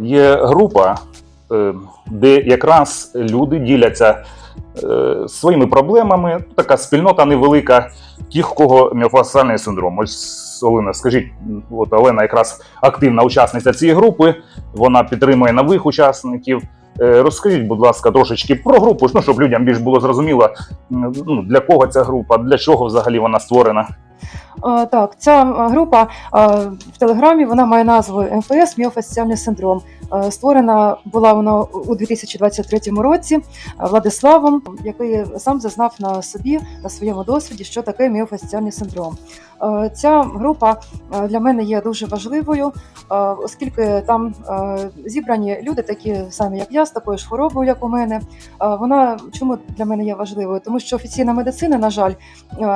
є група, е, де якраз люди діляться е, своїми проблемами. Така спільнота невелика, тих, кого міофасціальний синдром. Ось Олена, скажіть, от Олена якраз активна учасниця цієї групи, вона підтримує нових учасників. Е, Розкажіть, будь ласка, трошечки про групу, ну, щоб людям більш було зрозуміло, ну, для кого ця група, для чого взагалі вона створена. Е, Так, ця е, група е, в Телеграмі вона має назву МФС міофасціальний синдром. Створена була вона у 2023 році Владиславом, який сам зазнав на собі на своєму досвіді, що таке міофасціальний синдром. Ця група для мене є дуже важливою, оскільки там зібрані люди, такі самі, як я, з такою ж хворобою, як у мене. Вона чому для мене є важливою? Тому що офіційна медицина, на жаль,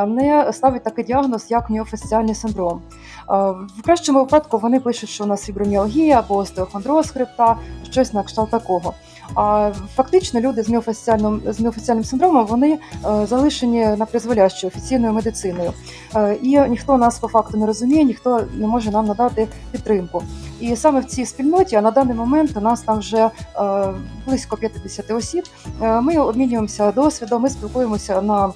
не ставить такий діагноз, як міофасціальний синдром. Е, В кращому випадку вони пишуть, що у нас фіброміалгія або остеохондроз хребта, щось на кшталт такого. А фактично люди з міофасціальним, з міофасціальним синдромом вони е, залишені на призволяще офіційною медициною. Е, І ніхто нас по факту не розуміє, ніхто не може нам надати підтримку. І саме в цій спільноті, а на даний момент у нас там вже близько 50 осіб. Ми обмінюємося досвідом, ми спілкуємося на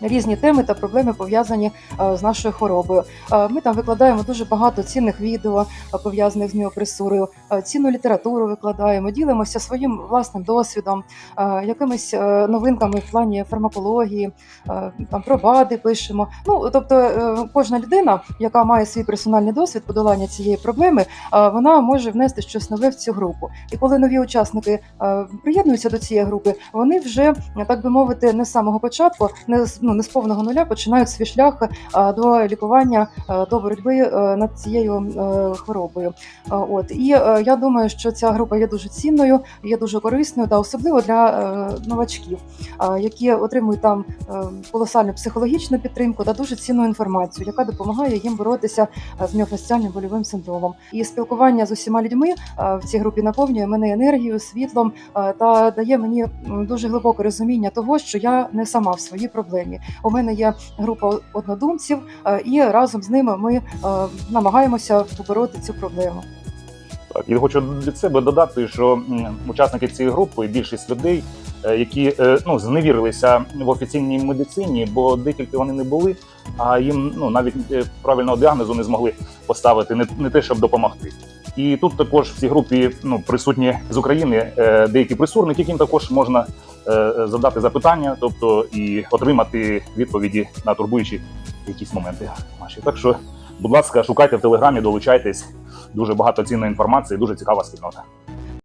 різні теми та проблеми пов'язані е, з нашою хворобою. Е, Ми там викладаємо дуже багато цінних відео е, пов'язаних з міопресурою, цінну літературу викладаємо, ділимося своїм власним досвідом, якимись новинками в плані фармакології, там про пишемо. Ну тобто, кожна людина, яка має свій персональний досвід подолання цієї проблеми, вона може внести щось нове в цю групу. І коли нові учасники приєднуються до цієї групи, вони вже так би мовити, не з самого початку, не з не з повного нуля починають свій шлях е, до лікування, е, до боротьби е, над цією хворобою. От і я думаю, що ця група є дуже цінною, є дуже корисною, та особливо для новачків, які отримують там колосальну психологічну підтримку та дуже цінну інформацію, яка допомагає їм боротися з міофасціальним больовим синдромом. І спілкування з усіма людьми в цій групі наповнює мене енергією, світлом та дає мені дуже глибоке розуміння того, що я не сама в своїй проблемі. У мене є група однодумців, е, і разом з ними ми е, намагаємося побороти цю проблему. Так, і хочу від себе додати, що учасники цієї групи більшість людей, е, які ну, зневірилися в офіційній медицині, бо декілька вони не були, а їм ну, навіть правильного діагнозу не змогли поставити, не, не те, щоб допомогти. І тут також в цій групі ну, присутні з України деякі присурники, яким також можна задати запитання, тобто і отримати відповіді на турбуючі якісь моменти наші. Так що, будь ласка, шукайте в телеграмі, долучайтесь. Дуже багато цінної інформації, дуже цікава спільнота.